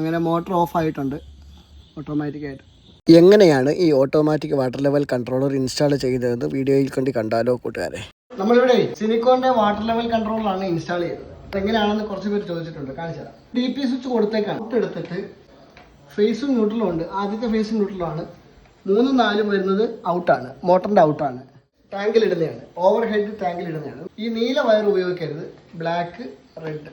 അങ്ങനെ motor of ആയിട്ടുണ്ട് ഓട്ടോമാറ്റിക്കായിട്ട് എങ്ങനെയാണ് ഈ automatic water level controller install ചെയ്തതെന്ന് വീഡിയോയിൽ കണ്ടി കണ്ടാലോ കൂട്ടുകാരെ? നമ്മളിവിടെ സിനിക്കോന്റെ വാട്ടർ ലെവൽ കൺട്രോളറാണ് ഇൻസ്റ്റാൾ ചെയ്തത്. എങ്ങനെയാണെന്ന് കുറച്ച് പേര് ചോദിച്ചിട്ടുണ്ട്. കാണിച്ചു തരാം. ഡി പി സ്വിച്ച് കൊടുത്തേക്കാണ് എടുത്തിട്ട് ഫേസും ന്യൂട്രലും ഉണ്ട്. ആദ്യത്തെ ഫേസും ന്യൂട്രലാണ് മൂന്നും നാലും വരുന്നത് ഔട്ടാണ് മോട്ടറിന്റെ ഔട്ടാണ് ടാങ്കിൽ ഇടുന്നതാണ്. ഓവർ ഹെഡ് ടാങ്കിൽ ഇടുന്നതാണ്. ഈ നീല വയർ ഉപയോഗിക്കരുത്. ബ്ലാക്ക് റെഡ്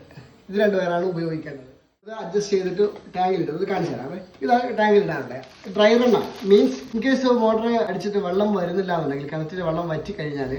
ഇത് രണ്ട് വയറാണ് ഉപയോഗിക്കേണ്ടത്. ഇത് അഡ്ജസ്റ്റ് ചെയ്തിട്ട് ടാങ്കിൽ ഇടും ഇത് കാണിച്ചു തരാമേ ഇത് ടാങ്കിൽ ഇടാറുണ്ട്. ഡ്രൈ റണ്ണാണ് മീൻസ് ഇൻ കേസ് മോട്ടർ അടിച്ചിട്ട് വെള്ളം വരുന്നില്ല എന്നുണ്ടെങ്കിൽ കിണറ്റിൽ വെള്ളം വറ്റി കഴിഞ്ഞാൽ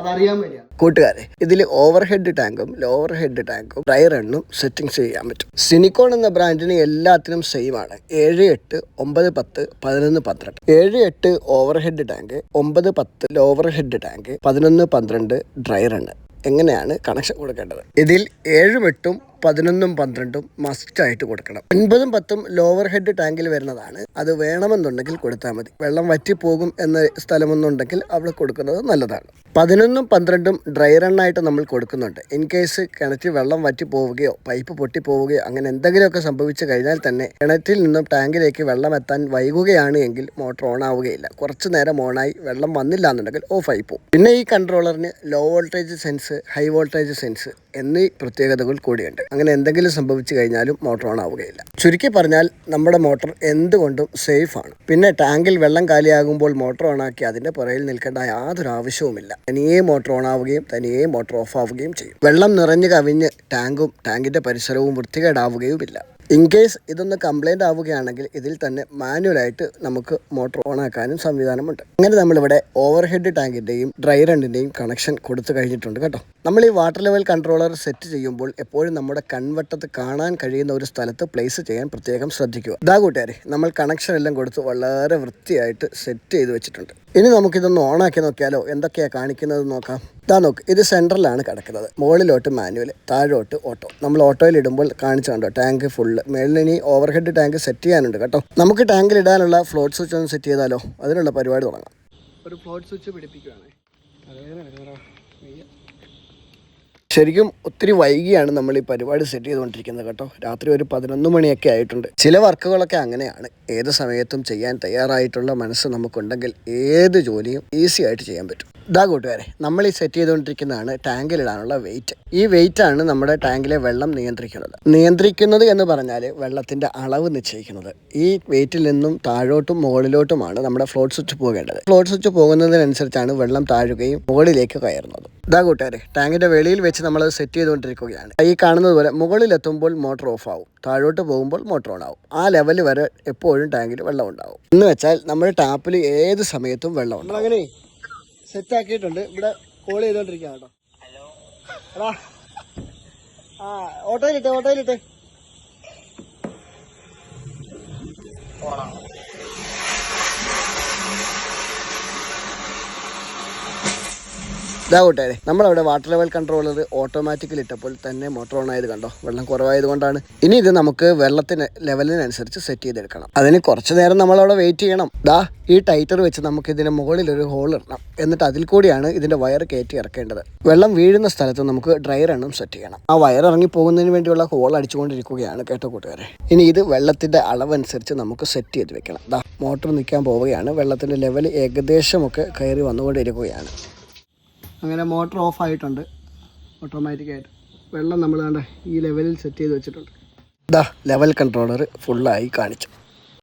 അതറിയാൻ വേണ്ടിയാണ് കൂട്ടുകാരെ ഇതിൽ ഓവർ ഹെഡ് ടാങ്കും ലോവർ ഹെഡ് ടാങ്കും ഡ്രൈ റണ്ണും സെറ്റിംഗ്സ് ചെയ്യാൻ പറ്റും. സിനിക്കോൺ എന്ന ബ്രാൻഡിന് എല്ലാത്തിനും സെയിം ആണ്. ഏഴ് എട്ട് ഒമ്പത് പത്ത് പതിനൊന്ന് പന്ത്രണ്ട്. ഏഴ് എട്ട് ഓവർ ഹെഡ് ടാങ്ക് ഒമ്പത് പത്ത് ലോവർ ഹെഡ് ടാങ്ക് പതിനൊന്ന് പന്ത്രണ്ട് ഡ്രൈ റണ്ണ് എങ്ങനെയാണ് കണക്ഷൻ കൊടുക്കേണ്ടത്? ഇതിൽ ഏഴും എട്ടും പതിനൊന്നും പന്ത്രണ്ടും മസ്റ്റ് ആയിട്ട് കൊടുക്കണം. ഒൻപതും പത്തും ലോവർ ഹെഡ് ടാങ്കിൽ വരുന്നതാണ്. അത് വേണമെന്നുണ്ടെങ്കിൽ കൊടുത്താൽ മതി. വെള്ളം വറ്റിപ്പോകും എന്ന സ്ഥലമൊന്നുണ്ടെങ്കിൽ അവിടെ കൊടുക്കുന്നത് നല്ലതാണ്. പതിനൊന്നും പന്ത്രണ്ടും ഡ്രൈ റണ്ണായിട്ട് നമ്മൾ കൊടുക്കുന്നുണ്ട്. ഇൻ കേസ് കിണറ്റിൽ വെള്ളം വറ്റി പോവുകയോ പൈപ്പ് പൊട്ടി പോവുകയോ അങ്ങനെ എന്തെങ്കിലുമൊക്കെ സംഭവിച്ചു കഴിഞ്ഞാൽ തന്നെ കിണറ്റിൽ നിന്നും ടാങ്കിലേക്ക് വെള്ളം എത്താൻ വൈകുകയാണ് എങ്കിൽ മോട്ടർ ഓൺ ആവുകയില്ല. കുറച്ച് നേരം ഓണായി വെള്ളം വന്നില്ല എന്നുണ്ടെങ്കിൽ ഓഫ് ആയി പോകും. പിന്നെ ഈ കൺട്രോളറിന് low voltage sense high voltage sense എന്നീ പ്രത്യേകതകൾ കൂടിയുണ്ട്. അങ്ങനെ എന്തെങ്കിലും സംഭവിച്ചു കഴിഞ്ഞാലും മോട്ടോർ ഓൺ ആവുകയില്ല. ചുരുക്കി പറഞ്ഞാൽ നമ്മുടെ മോട്ടോർ എന്തുകൊണ്ടും സേഫ് ആണ്. പിന്നെ ടാങ്കിൽ വെള്ളം കാലിയാകുമ്പോൾ മോട്ടോർ ആക്കി അതിന്റെ പുറയിൽ നിൽക്കേണ്ട യാതൊരു ആവശ്യവുമില്ല. തനിയെ മോട്ടോർ ഓൺ ആവുകയും തനിയെ മോട്ടോർ ഓഫ് ആവുകയും ചെയ്യും. വെള്ളം നിറഞ്ഞു കവിഞ്ഞ് ടാങ്കും ടാങ്കിന്റെ പരിസരവും വൃത്തികേടാവുകയുമില്ല. ഇൻ കേസ് ഇതൊന്ന് കംപ്ലൈന്റ് ആവുകയാണെങ്കിൽ ഇതിൽ തന്നെ മാനുവലായിട്ട് നമുക്ക് മോട്ടോർ ഓൺ ആക്കാനും സംവിധാനമുണ്ട്. അങ്ങനെ നമ്മളിവിടെ ഓവർ ഹെഡ് ടാങ്കിന്റെയും ഡ്രൈ റണ്ണിന്റെയും കണക്ഷൻ കൊടുത്തു കഴിഞ്ഞിട്ടുണ്ട് കേട്ടോ. നമ്മൾ ഈ വാട്ടർ ലെവൽ കൺട്രോളർ സെറ്റ് ചെയ്യുമ്പോൾ എപ്പോഴും നമ്മുടെ കൺവട്ടത്ത് കാണാൻ കഴിയുന്ന ഒരു സ്ഥലത്ത് പ്ലേസ് ചെയ്യാൻ പ്രത്യേകം ശ്രദ്ധിക്കുക. ഇതാ കൂട്ടുകാരെ നമ്മൾ കണക്ഷൻ എല്ലാം കൊടുത്ത് വളരെ വൃത്തിയായിട്ട് സെറ്റ് ചെയ്ത് വെച്ചിട്ടുണ്ട്. ഇനി നമുക്കിതൊന്ന് ഓണാക്കി നോക്കിയാലോ? എന്തൊക്കെയാണ് കാണിക്കുന്നത് നോക്കാം. ഇതാ നോക്ക് ഇത് സെൻട്രലാണ് കിടക്കുന്നത്. മുകളിലോട്ട് മാനുവൽ താഴോട്ട് ഓട്ടോ. നമ്മൾ ഓട്ടോയിൽ ഇടുമ്പോൾ കാണിച്ചു കണ്ടോ ടാങ്ക് ഫുള്ള് മേളിൽ ഇനി ഓവർ ഹെഡ് ടാങ്ക് സെറ്റ് ചെയ്യാനുണ്ട് കേട്ടോ. നമുക്ക് ടാങ്കിൽ ഇടാനുള്ള ഫ്ലോട്ട് സ്വിച്ച് ഒന്ന് സെറ്റ് ചെയ്താലോ? അതിനുള്ള പരിപാടി തുടങ്ങാം. ഒരു ഫ്ലോട്ട് സ്വിച്ച് പിടിപ്പിക്കുകയാണ് ശരിക്കും ഒത്തിരി വൈകിയാണ് നമ്മൾ ഈ പരിപാടി സെറ്റ് ചെയ്തുകൊണ്ടിരിക്കുന്നത് കേട്ടോ. രാത്രി ഒരു പതിനൊന്ന് മണിയൊക്കെ ആയിട്ടുണ്ട്. ചില വർക്കുകളൊക്കെ അങ്ങനെയാണ്. ഏത് സമയത്തും ചെയ്യാൻ തയ്യാറായിട്ടുള്ള മനസ്സ് നമുക്കുണ്ടെങ്കിൽ ഏത് ജോലിയും ഈസി ആയിട്ട് ചെയ്യാൻ പറ്റും. ഇതാ കൂട്ടുകാരെ നമ്മൾ ഈ സെറ്റ് ചെയ്തുകൊണ്ടിരിക്കുന്നതാണ് ടാങ്കിലിടാനുള്ള വെയിറ്റ് ഈ വെയിറ്റ് ആണ് നമ്മുടെ ടാങ്കിലെ വെള്ളം നിയന്ത്രിക്കുന്നത്. നിയന്ത്രിക്കുന്നത് എന്ന് പറഞ്ഞാൽ വെള്ളത്തിന്റെ അളവ് നിശ്ചയിക്കുന്നത്. ഈ വെയിറ്റിൽ നിന്നും താഴോട്ടും മുകളിലോട്ടുമാണ് നമ്മുടെ ഫ്ലോട്ട് സ്വിച്ച് പോകേണ്ടത്. ഫ്ലോട്ട് സ്വിച്ച് പോകുന്നതിനനുസരിച്ചാണ് വെള്ളം താഴുകയും മുകളിലേക്ക് കയറുന്നത്. ഇതാ കൂട്ടുകാരെ ടാങ്കിന്റെ വെളിയിൽ വെച്ച് നമ്മൾ സെറ്റ് ചെയ്തുകൊണ്ടിരിക്കുകയാണ്. ഈ കാണുന്നത് പോലെ മുകളിലെത്തുമ്പോൾ മോട്ടോർ ഓഫ് ആവും. താഴോട്ട് പോകുമ്പോൾ മോട്ടോർ ഓൺ ആവും. ആ ലെവൽ വരെ എപ്പോഴും ടാങ്കിൽ വെള്ളം ഉണ്ടാവും. എന്ന് വെച്ചാൽ നമ്മുടെ ടാപ്പിൽ ഏത് സമയത്തും വെള്ളം ഉണ്ടാവും. അങ്ങനെ സെറ്റ് ആക്കിയിട്ടുണ്ട്. ഇവിടെ കോൾ ചെയ്തോണ്ടിരിക്കുക കേട്ടോ. എടാ. ആ ഓട്ടോയിലിട്ടെ ഓട്ടോയിലിട്ടെ കൂട്ടുകാരെ നമ്മളവിടെ വാട്ടർ ലെവൽ കൺട്രോളർ ഓട്ടോമാറ്റിക്കലി ഇട്ടപ്പോൾ തന്നെ മോട്ടോർ ഓൺ ആയത് കണ്ടോ? വെള്ളം കുറവായത് കൊണ്ടാണ്. ഇനി ഇത് നമുക്ക് വെള്ളത്തിന് ലെവലിനനുസരിച്ച് സെറ്റ് ചെയ്തെടുക്കണം. അതിന് കുറച്ച് നേരം നമ്മളവിടെ വെയിറ്റ് ചെയ്യണം. ദാ ഈ ടൈറ്റർ വെച്ച് നമുക്ക് ഇതിന് മുകളിൽ ഒരു ഹോൾ ഇടണം. എന്നിട്ട് അതിൽ കൂടിയാണ് ഇതിന്റെ വയർ കയറ്റി ഇറക്കേണ്ടത്. വെള്ളം വീഴുന്ന സ്ഥലത്ത് നമുക്ക് ഡ്രൈ റണ്ണും സെറ്റ് ചെയ്യണം. ആ വയർ ഇറങ്ങി പോകുന്നതിന് വേണ്ടിയുള്ള ഹോൾ അടിച്ചുകൊണ്ടിരിക്കുകയാണ് കേട്ടോ കൂട്ടുകാരെ. ഇനി ഇത് വെള്ളത്തിന്റെ അളവനുസരിച്ച് നമുക്ക് സെറ്റ് ചെയ്ത് വെക്കണം. ദാ മോട്ടർ നിൽക്കാൻ പോവുകയാണ്. വെള്ളത്തിന്റെ ലെവൽ ഏകദേശമൊക്കെ കയറി വന്നുകൊണ്ടിരിക്കുകയാണ്. അങ്ങനെ മോട്ടർ ഓഫ് ആയിട്ടുണ്ട്. ഓട്ടോമാറ്റിക്കായിട്ട് വെള്ളം നമ്മൾ കണ്ട ഈ ലെവലിൽ സെറ്റ് ചെയ്ത് വെച്ചിട്ടുണ്ട്. ഇതാ ലെവൽ കൺട്രോളർ ഫുള്ളായി കാണിച്ചു.